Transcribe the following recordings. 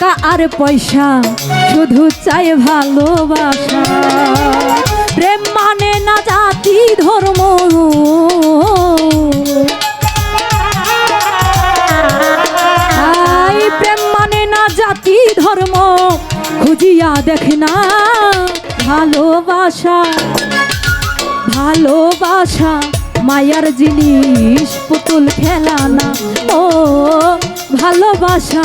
টাকা আর পয়সা, শুধু চাই ভালোবাসা। প্রেম মানে না জাতি, ধর্ম। প্রেম মানে না জাতি, ধর্ম। খুঁজিয়া দেখ না ভালোবাসা। ভালোবাসা মায়ার জিনিস, পুতুল খেলা না। ও, ভালোবাসা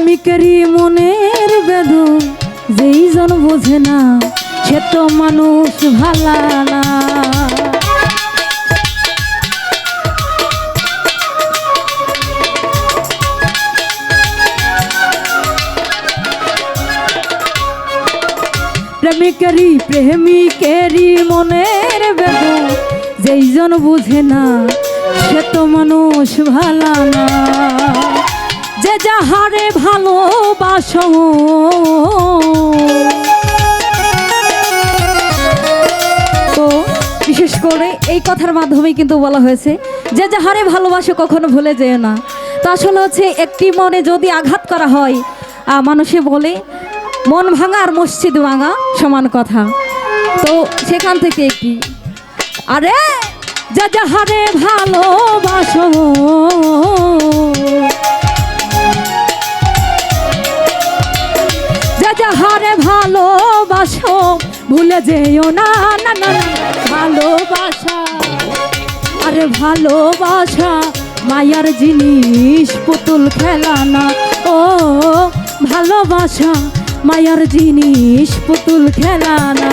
প্রেমিকেরই মনের বেদন যেই জন বোঝে না, সে তো মানুষ ভালা না। প্রেমিকেরই প্রেমিকেরই মনের বেদন যেই জন বুঝে না, সে তো মানুষ ভালা না। যে যাহারে ভালোবাসো। তো বিশেষ করে এই কথার মাধ্যমেই কিন্তু বলা হয়েছে, যে যাহারে ভালোবাসো কখনো ভুলে যেও না। তো আসলে হচ্ছে, একটি মনে যদি আঘাত করা হয় মানুষে বলে, মন ভাঙা আর মসজিদ ভাঙা সমান কথা। তো সেখান থেকে একটি আরে, যা যাহারে ভালোবাসো। যাহারে ভালোবাসো ভুলে যেও না না না, ভালোবাসা। আরে ভালোবাসা মায়ার জিনিস পুতুল খেলা না ও ভালোবাসা মায়ার জিনিস পুতুল খেলা না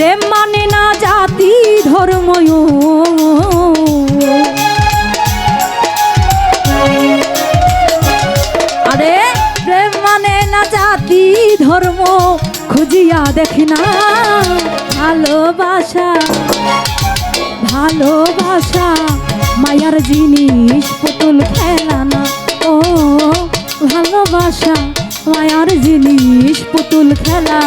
প্রেম মানে না জাতি, ধর্ম আরে, প্রেম মানে না জাতি, ধর্ম, খুঁজিয়া দেখি না। ভালোবাসা ভালোবাসা, মায়ার জিনিস, পুতুল খেলা না। ও, ভালোবাসা, মায়ার জিনিস, পুতুল খেলা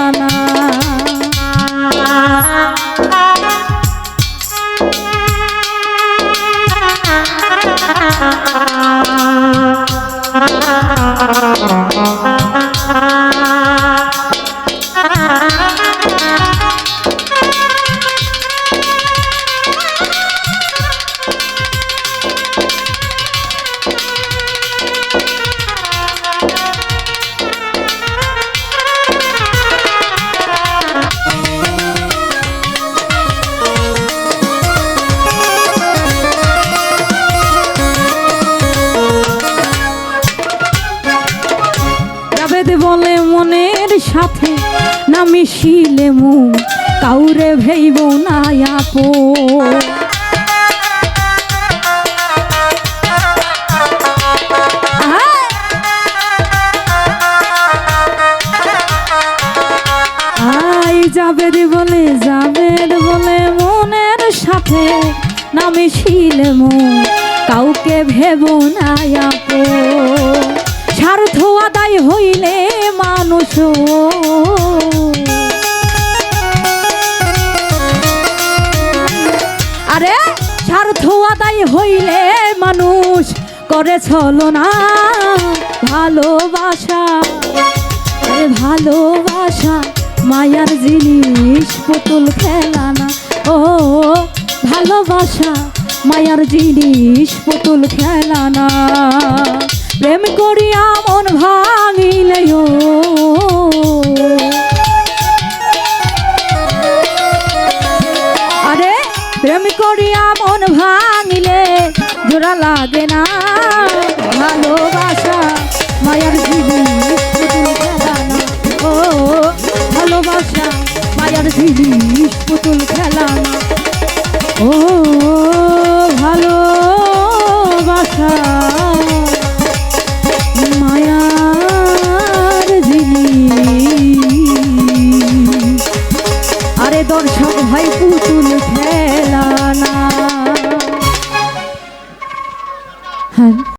সাথে না মিশিলে মু কাউরে ভেইব না আপো বলে, জাবেদ বলে, মনের সাথে না মিশিলে মু কাউকে ভেব না আপো স্বার্থ আদায় হইলে আরে স্বার্থ হইলে মানুষ করে ছলো ভালোবাসা ভালোবাসা, মায়ার জিনিস পুতুল খেলা না। ও, ভালোবাসা, মায়ার জিনিস পুতুল খেলা না। প্রেম করিয়া মন ভাঙিলে লাগে না।